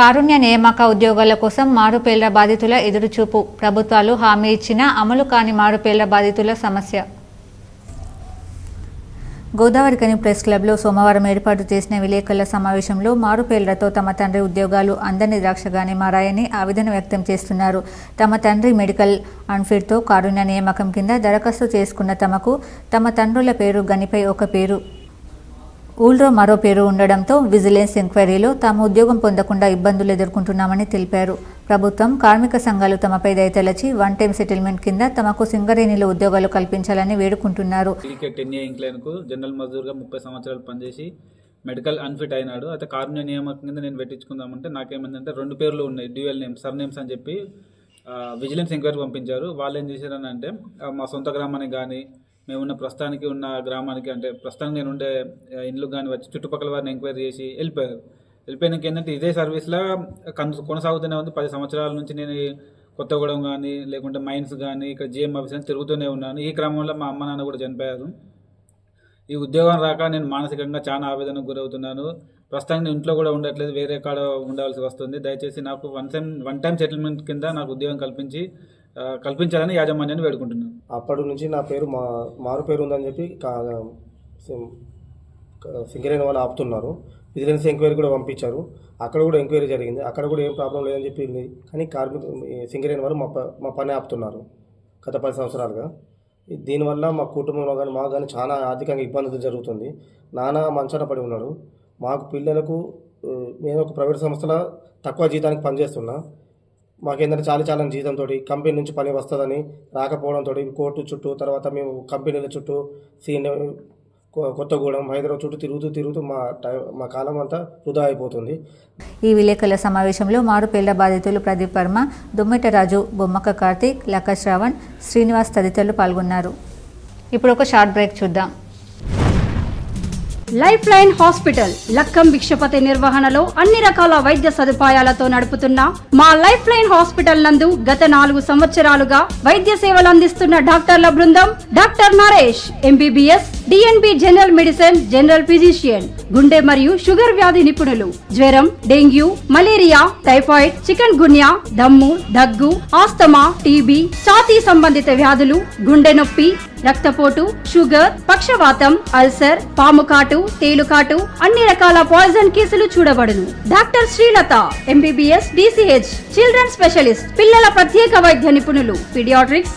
కారుణ్య నియామక ఉద్యోగాల కోసం మారుపేళ్ళ బాధితుల ఎదురుచూపు. ప్రభుత్వాలు హామీ ఇచ్చినా అమలు కాని మారుపేళ్ళ బాధితుల సమస్య. గోదావరికని ప్రెస్ క్లబ్లో సోమవారం ఏర్పాటు చేసిన విలేకరుల సమావేశంలో మారుపేళ్ళతో తమ తండ్రి ఉద్యోగాలు అందని ద్రాక్షగానే మారాయని ఆవేదన వ్యక్తం చేస్తున్నారు. తమ తండ్రి మెడికల్ అన్ఫిట్తో కారుణ్య నియామకం కింద దరఖాస్తు చేసుకున్న తమకు తమ తండ్రుల పేరు గనిపై ఒక పేరు ఊళ్ళో మరో పేరు ఉండడంతో విజిలెన్స్ ఎంక్వైరీలో తాము ఉద్యోగం పొందకుండా ఇబ్బందులు ఎదుర్కొంటున్నామని తెలిపారు. ప్రభుత్వం కార్మిక సంఘాలు తమపై దయతలచి వన్ టైం సెటిల్మెంట్ కింద తమకు సింగరేణిలో ఉద్యోగాలు కల్పించాలని వేడుకుంటున్నారు. టెన్ జనరల్ మజూర్గా ముప్పై సంవత్సరాలు పనిచేసి మెడికల్ అన్ఫిట్ అయినాడు. అయితే కారుణ్య నియామకం కింద నేను పెట్టించుకుందామంటే నాకేమైందంటే రెండు పేర్లు ఉన్నాయి డ్యూయల్ నేమ్స్ సర్ నేమ్స్ అని చెప్పి విజిలెన్స్ ఎంక్వైరీ పంపించారు. వాళ్ళు ఏం చేశారని అంటే మా సొంత గ్రామానికి కానీ మేమున్న ప్రస్తుతానికి ఉన్న గ్రామానికి అంటే ప్రస్తుతానికి నేను ఉండే ఇండ్లు కానీ వచ్చి చుట్టుపక్కల వారిని ఎంక్వైరీ చేసి వెళ్ళిపోయారు. వెళ్ళిపోయినాక ఏంటంటే ఇదే సర్వీస్లో కన్ కొనసాగుతూనే ఉంది. పది సంవత్సరాల నుంచి నేను కొత్తగూడెం కానీ లేకుంటే మైన్స్ కానీ ఇక్కడ జిఎం ఆఫీస్ అని తిరుగుతూనే ఉన్నాను. ఈ క్రమంలో మా అమ్మ నాన్న కూడా చనిపోయారు. ఈ ఉద్యోగం రాక నేను మానసికంగా చాలా ఆవేదనకు గురవుతున్నాను. ప్రస్తుతానికి నేను ఇంట్లో కూడా ఉండట్లేదు. వేరే కాడ ఉండాల్సి వస్తుంది. దయచేసి నాకు one time one time settlement కింద నాకు ఉద్యోగం కల్పించి కల్పించాలని యాజమాన్యాన్ని వేడుకుంటున్నాను. అప్పటి నుంచి నా పేరు మా మారు పేరు ఉందని చెప్పి కా- సింగరేణి వాళ్ళు ఆపుతున్నారు. విజిలెన్స్ ఎంక్వైరీ కూడా పంపించారు. అక్కడ కూడా ఎంక్వైరీ జరిగింది. అక్కడ కూడా ఏం ప్రాబ్లం లేదని చెప్పింది కానీ కార్మిక సింగరేణి వాళ్ళు మా ప- మా పని ఆపుతున్నారు. గత పది సంవత్సరాలుగా. దీనివల్ల మా కుటుంబంలో కానీ మాకు కానీ చాలా ఆర్థికంగా ఇబ్బందులు జరుగుతుంది. నాన్న మంచాన పడి ఉన్నాడు. మాకు పిల్లలకు నేను ఒక ప్రైవేట్ సంస్థల తక్కువ జీతానికి పనిచేస్తున్నా. మాకేంటంటే చాలా చాలా జీతంతో కంపెనీ నుంచి పని వస్తుందని రాకపోవడంతో కోర్టు చుట్టూ తర్వాత మేము కంపెనీల చుట్టూ సీనియర్ కొత్తగూడెం హైదరాబాద్ చుట్టూ తిరుగుతూ తిరుగుతూ మా టైం మా కాలం అంతా వృధా అయిపోతుంది. ఈ విలేకరుల సమావేశంలో మారుపేళ్ళ బాధితులు ప్రదీప్ వర్మ దుమ్మెటరాజు బొమ్మక కార్తీక్ లక్క శ్రావణ్ శ్రీనివాస్ తదితరులు పాల్గొన్నారు. ఇప్పుడు ఒక షార్ట్ బ్రేక్ చూద్దాం. Life line hospital Lakkam Bhikshapathi నిర్వహణలో అన్ని రకాల వైద్య సదుపాయాలతో నడుపుతున్న మా లైఫ్ లైన్ హాస్పిటల్ నందు గత నాలుగు సంవత్సరాలుగా వైద్య సేవలు అందిస్తున్న డాక్టర్ల బృందం doctor Naresh MBBS DNB general medicine general physician గుండె మరియు షుగర్ వ్యాధి నిపుణులు. జ్వరం dengue malaria typhoid chikungunya దమ్ము దగ్గు ఆస్తమా టీబీ ఛాతీ సంబంధిత వ్యాధులు గుండె నొప్పి రక్తపోటు షుగర్ పక్షవాతం అల్సర్ పాము కాటు తేలుకాటు అన్ని రకాల పాయిజన్ కేసులు చూడబడును. Doctor Srilatha MBBS DCH children specialist పిల్లల ప్రత్యేక వైద్య నిపుణులు పిడియాట్రిక్స్